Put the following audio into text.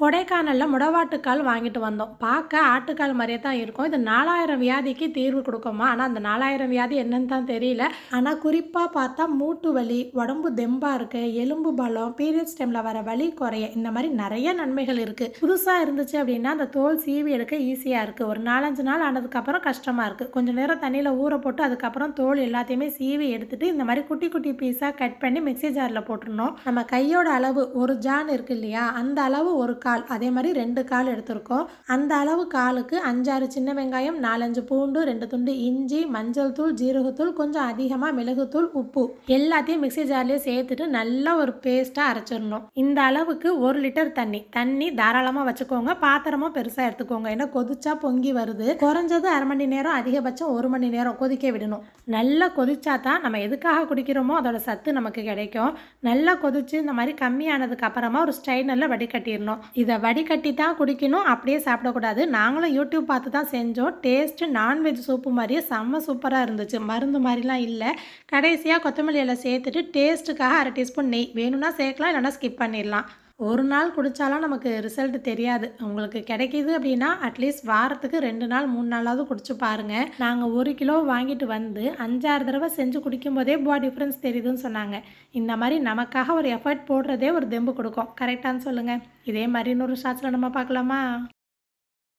கொடைக்கானலில் முடவாட்டுக்கால் வாங்கிட்டு வந்தோம். பார்க்க ஆட்டுக்கால் மாதிரியே தான் இருக்கும். இது நாலாயிரம் வியாதிக்கு தீர்வு கொடுக்குமா? ஆனால் அந்த நாலாயிரம் வியாதி என்னன்னு தான் தெரியல. ஆனால் குறிப்பாக பார்த்தா மூட்டு வலி உடம்பு தெம்பாக இருக்குது எலும்பு பலம் பீரியட்ஸ் டைமில் வர வலி குறைய இந்த மாதிரி நிறைய நன்மைகள் இருக்குது புதுசாக இருந்துச்சு அப்படின்னா அந்த தோல் சீவி எடுக்க ஈஸியாக இருக்குது ஒரு நாலஞ்சு நாள் ஆனதுக்கப்புறம் கஷ்டமாக இருக்குது கொஞ்சம் நேரம் தண்ணியில் ஊற போட்டு அதுக்கப்புறம் தோல் எல்லாத்தையுமே சீவி எடுத்துட்டு இந்த மாதிரி குட்டி குட்டி பீஸாக கட் பண்ணி மிக்சி ஜாரில் போட்டுருணும் நம்ம கையோட அளவு ஒரு ஜான் இருக்கு இல்லையா? அந்த அளவு ஒரு கால் அதே மாதிரி ரெண்டு கால் எடுத்திருக்கோம். அந்த அளவு காலுக்கு அஞ்சாறு சின்ன வெங்காயம் நாலஞ்சு பூண்டு ரெண்டு துண்டு இஞ்சி மஞ்சள் தூள் ஜீரகத்தூள் கொஞ்சம் அதிகமாக மிளகுத்தூள் உப்பு எல்லாத்தையும் மிக்ஸி ஜார்லேயே சேர்த்துட்டு நல்லா ஒரு பேஸ்ட்டாக அரைச்சிடணும். இந்த அளவுக்கு ஒரு லிட்டர் தண்ணி தண்ணி தாராளமாக வச்சுக்கோங்க. பாத்திரமும் பெருசாக எடுத்துக்கோங்க. ஏன்னா கொதிச்சா பொங்கி வருது. குறைஞ்சது அரை மணி நேரம் அதிகபட்சம் ஒரு மணி நேரம் கொதிக்க விடணும். நல்லா கொதிச்சா தான் நம்ம எதுக்காக குடிக்கிறோமோ அதோட சத்து நமக்கு கிடைக்கும். நல்லா கொதிச்சு இந்த மாதிரி கம்மியானதுக்கு அப்புறமா ஒரு ஸ்ட்ரைனரில் வடிகட்டிடணும். இதை வடிகட்டி தான் குடிக்கணும் அப்படியே சாப்பிடக்கூடாது. நாங்களும் யூடியூப் பார்த்து தான் செஞ்சோம். டேஸ்ட்டு நான்வெஜ் சூப்பு மாதிரியே செம்ம சூப்பராக இருந்துச்சு. மருந்து மாதிரிலாம் இல்லை. கடைசியாக கொத்தமல்லி இலை சேர்த்துட்டு டேஸ்ட்டுக்காக அரை டீஸ்பூன் நெய். வேணும்னா சேர்க்கலாம் இல்லைன்னா ஸ்கிப் பண்ணிடலாம். ஒரு நாள் குடித்தாலும் நமக்கு ரிசல்ட் தெரியாது. உங்களுக்கு கிடைக்கிது அப்படின்னா அட்லீஸ்ட் வாரத்துக்கு ரெண்டு நாள் மூணு நாளாவது குடிச்சு பாருங்கள் நாங்கள் ஒரு கிலோ வாங்கிட்டு வந்து அஞ்சாறு தடவை செஞ்சு குடிக்கும் போதே பா டிஃப்ரென்ஸ் தெரியுதுன்னு சொன்னாங்க. இந்த மாதிரி நமக்காக ஒரு எஃபர்ட் போடுறதே ஒரு தெம்பு கொடுக்கும். கரெக்டான்னு சொல்லுங்கள் இதே மாதிரி இன்னொரு ஷாட்ஸில் நம்ம பார்க்கலாமா?